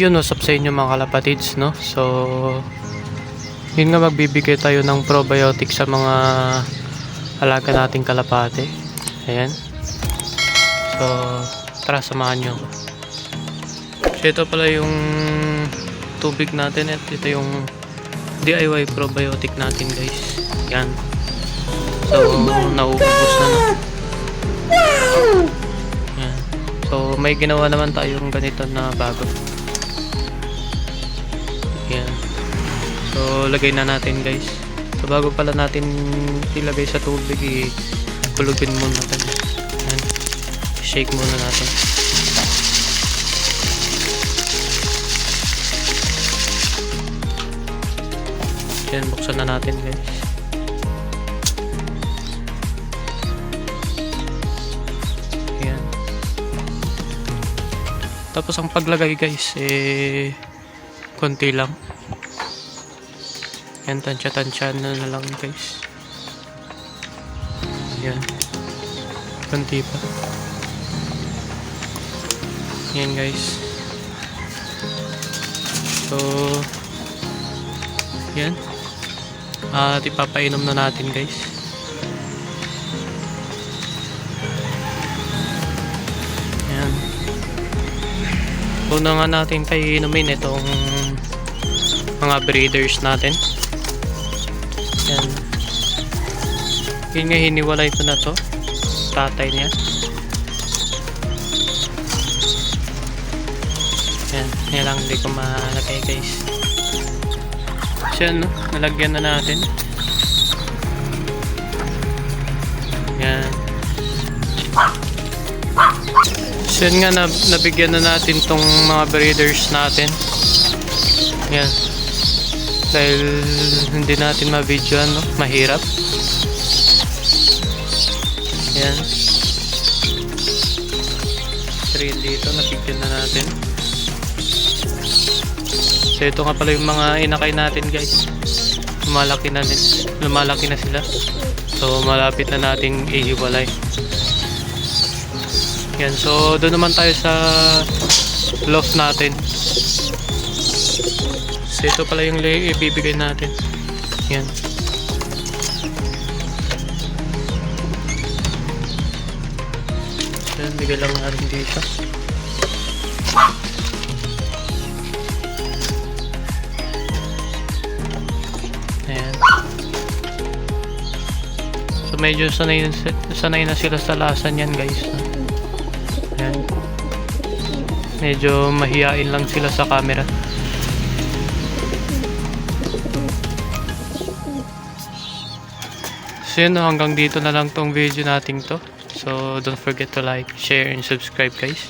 Yun, what's up sa inyo mga kalapatids, no? So, yun nga magbibigay tayo ng probiotic sa mga alaga nating kalapate. Ayan. So, tara samahan nyo. So, ito pala yung tubig natin at ito yung DIY probiotic natin guys. Yan. So, nauubos na na. Yan. So, may ginawa naman tayong ganito na bago. So, lagay na natin guys. So, bago pala natin ilagay sa tubig, i-kulugin muna natin. Yan. Shake muna natin. Yan, buksan na natin guys. Yan. Tapos ang paglagay guys, eh, konti lang. Yan, tansya-tansya na na lang guys. Yan. Konti pa. Yan guys. So, yan. At ipapainom na natin guys. Yan. Una nga natin painumin itong mga breeders natin. Yan. Yun nga hiniwalay ko na to. Tatay niya. Yan. Yan lang hindi ko malagay guys. So yan, no? nalagyan na natin. Yan. So yun nga, nab- nabigyan na natin tong mga breeders natin. Yan. Dahil hindi natin ma-video no? mahirap. Yan. Trail dito, nabigyan na natin. So ito nga pala yung mga inakay natin guys. Lumalaki na, din- lumalaki na sila. So malapit na nating ihiwalay. Yan, so doon naman tayo sa loft natin. So ito pala yung lay ibibigay natin. Yan. Yan, bigay lang natin dito. Ayan. So medyo sanay, sanay na sila sa lasa niyan guys. Ayan. Medyo mahihain lang sila sa camera. So yun, hanggang dito na lang tong video nating to. So don't forget to like, share, and subscribe guys.